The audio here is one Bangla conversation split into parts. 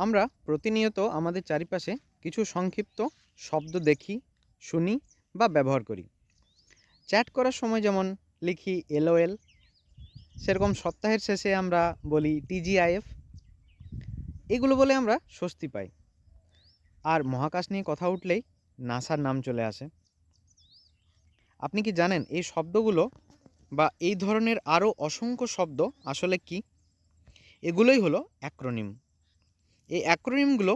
আমরা প্রতিনিয়ত আমাদের চারিপাশে কিছু সংক্ষিপ্ত শব্দ দেখি, শুনি বা ব্যবহার করি। চ্যাট করার সময় যেমন লিখি এলওএল, সেরকম সপ্তাহের শেষে আমরা বলি টিজিআইএফ। এগুলো বলে আমরা স্বস্তি পাই। আর মহাকাশ নিয়ে কথা উঠলেই নাসার নাম চলে আসে। আপনি কি জানেন এই শব্দগুলো বা এই ধরনের আরও অসংখ্য শব্দ আসলে কি? এগুলোই হলো অ্যাক্রোনিম। এই অ্যাক্রোনিমগুলো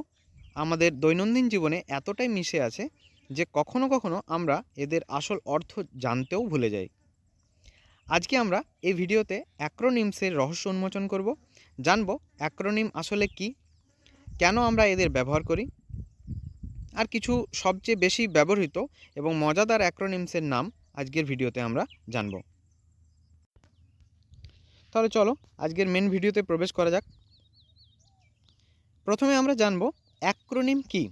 আমাদের দৈনন্দিন জীবনে এতটাই মিশে আছে যে কখনো কখনো আমরা এদের আসল অর্থ জানতেও ভুলে যাই। আজকে আমরা এই ভিডিওতে অ্যাক্রোনিমসের রহস্য উন্মোচন করব, জানব অ্যাক্রোনিম আসলে কি, কেন আমরা এদের ব্যবহার করি, আর কিছু সবচেয়ে বেশি ব্যবহৃত এবং মজাদার অ্যাক্রোনিমসের নাম আজকের ভিডিওতে আমরা জানব। তাহলে চলো, আজকের মেন ভিডিওতে প্রবেশ করা যাক। প্রথমে আমরা জানব অ্যাক্রোনিম কি।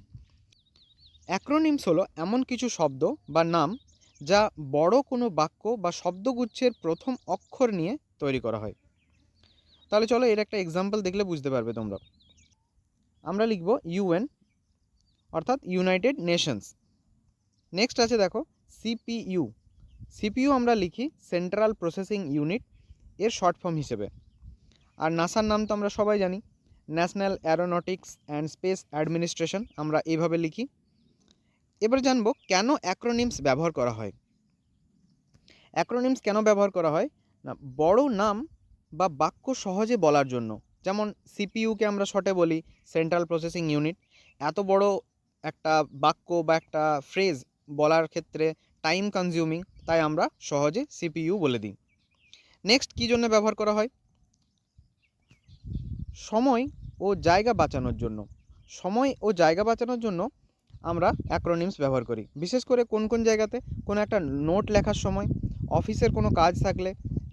অ্যাক্রোনিমস হলো এমন কিছু শব্দ বা নাম যা বড় কোনো বাক্য বা শব্দগুচ্ছের প্রথম অক্ষর নিয়ে তৈরি করা হয়। তাহলে চলো এর একটা এক্সাম্পল দেখলে বুঝতে পারবে তোমরা। আমরা লিখব ইউএন অর্থাৎ ইউনাইটেড নেশনস নেক্সট আছে দেখো সিপিইউ সিপিইউ আমরা লিখি সেন্ট্রাল প্রসেসিং ইউনিট এর শর্ট ফর্ম হিসেবে। আর নাসার নাম তো আমরা সবাই জানি। National Aeronautics and Space Administration, আমরা এইভাবে লিখি। এবার জানব কেন অ্যাক্রোনিমস ব্যবহার করা হয়? অ্যাক্রোনিমস কেন ব্যবহার করা হয়? না, বড় নাম বা বাক্য সহজে বলার জন্য। যেমন সিপিইউকে আমরা শর্টে বলি সেন্ট্রাল প্রসেসিং ইউনিট। এত বড় একটা বাক্য বা একটা ফ্রেজ বলার ক্ষেত্রে টাইম কনজিউমিং, তাই আমরা সহজে সিপিইউ বলে দিই। নেক্সট কী জন্য ব্যবহার করা হয়? সময় ও জায়গা বাঁচানোর জন্য। সময় ও জায়গা বাঁচানোর জন্য আমরা অ্যাক্রোনিমস ব্যবহার করি। বিশেষ করে কোন কোন জায়গাতে কোনো একটা নোট লেখার সময় অফিসের কোনো কাজ থাকলে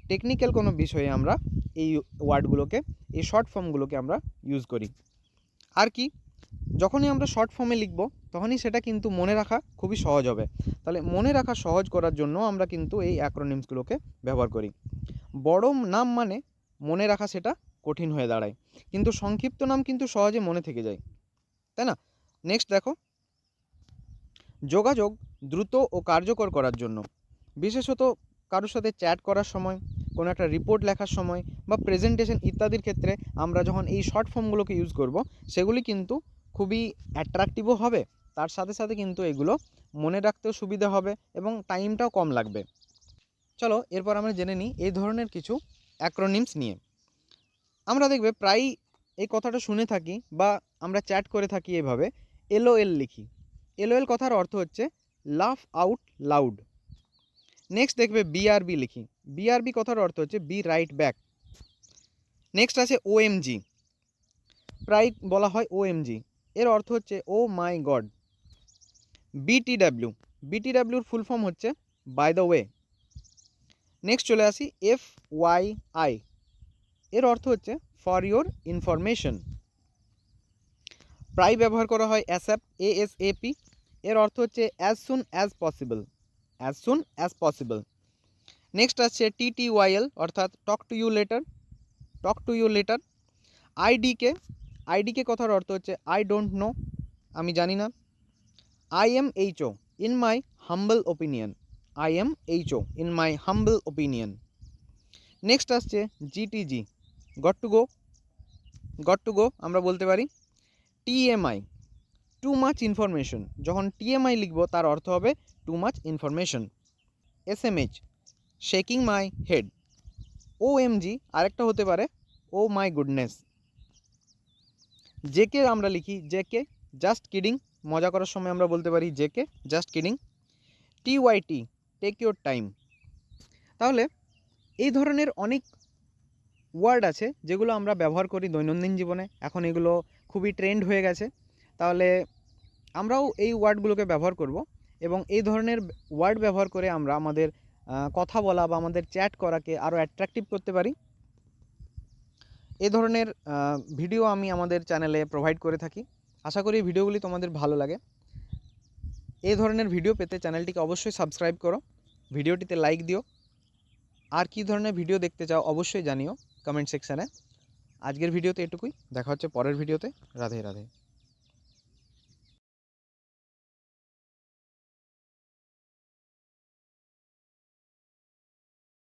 টেকনিক্যাল কোনো বিষয়ে আমরা এই ওয়ার্ডগুলোকে, এই শর্ট ফর্মগুলোকে আমরা ইউজ করি। আর কি? যখনই আমরা শর্ট ফর্মে লিখব, তখনই সেটা কিন্তু মনে রাখা খুবই সহজ হবে। তাহলে মনে রাখা সহজ করার জন্য আমরা কিন্তু এই অ্যাক্রোনিমসগুলোকে ব্যবহার করি। বড় নাম মানে মনে রাখা সেটা কঠিন হয়ে দাঁড়ায়। কিন্তু সংক্ষিপ্ত নাম কিন্তু সহজে মনে থেকে যায়। তাই না? নেক্সট দেখো। যোগাযোগ দ্রুত ও কার্যকর করার জন্য। বিশেষত কারোর সাথে চ্যাট করার সময়, কোনো একটা রিপোর্ট লেখার সময় বা প্রেজেন্টেশন ইত্যাদির ক্ষেত্রে আমরা যখন এই শর্ট ফর্মগুলোকে ইউজ করব, সেগুলি কিন্তু খুবই অ্যাট্রাকটিভও হবে। তার সাথে সাথে কিন্তু এগুলো মনে রাখতেও সুবিধা হবে এবং টাইমটাও কম লাগবে। চলো, এরপর আমরা জেনে নিই এই ধরনের কিছু অ্যাক্রোনিমস নিয়ে। আমরা দেখবে প্রায়ই এই কথাটা শুনে থাকি বা আমরা চ্যাট করে থাকি এভাবে এলওএল লিখি। এলওএল কথার অর্থ হচ্ছে লাফ আউট লাউড নেক্সট দেখবে বিআরবি লিখি। বিআরবি কথার অর্থ হচ্ছে বি রাইট ব্যাক নেক্সট আছে ওএমজি প্রায় বলা হয় ওএমজি এর অর্থ হচ্ছে ও মাই গড বিটিডাব্লিউ বিটিডাব্লিউর ফুল ফর্ম হচ্ছে বাই দ্য ওয়ে নেক্সট চলে আসি এফ ওয়াই আই এর অর্থ হচ্ছে ফর ইয়োর ইনফরমেশন প্রায় ব্যবহার করা হয় অ্যাসঅ্যাপ এএসএপি এর অর্থ হচ্ছে as soon as possible as soon as possible next আসছে টিটিওয়াইএল অর্থাৎ talk to you later talk to you later IDK IDK কথার অর্থ হচ্ছে আই ডোন্ট নো আমি জানি না। I M HO in my humble opinion I M HO in my humble opinion next আসছে GTG got to go got to go আমরা বলতে পারি টিএমআই টু মাচ ইনফরমেশন যখন টিএমআই লিখব তার অর্থ হবে too much information S M H shaking my head O M G আরেকটা হতে পারে ও মাই গুডনেস জেকে আমরা লিখি জেকে জাস্ট কিডিং মজা করার সময় আমরা বলতে পারি JK just kidding T Y T take your time তাহলে এই ধরনের অনেক ওয়ার্ড আছে যেগুলো আমরা ব্যবহার করি দৈনন্দিন জীবনে। এখন এগুলো খুবই ট্রেন্ড হয়ে গেছে। তাহলে আমরাও এই ওয়ার্ডগুলোকে ব্যবহার করব এবং এই ধরনের ওয়ার্ড ব্যবহার করে আমরা আমাদের কথা বলা বা আমাদের চ্যাট করাকে আরও অ্যাট্রাকটিভ করতে পারি। এ ধরনের ভিডিও আমি আমাদের চ্যানেলে প্রোভাইড করে থাকি। আশা করি ভিডিওগুলি তোমাদের ভালো লাগে। এই ধরনের ভিডিও পেতে চ্যানেলটিকে অবশ্যই সাবস্ক্রাইব করো। ভিডিওটিতে লাইক দিও। আর কী ধরনের ভিডিও দেখতে চাও অবশ্যই জানিও। কমেন্ট সেকশানে আজকের ভিডিওতে এটুকুই। দেখা হচ্ছে পরের ভিডিওতে। রাধে রাধে।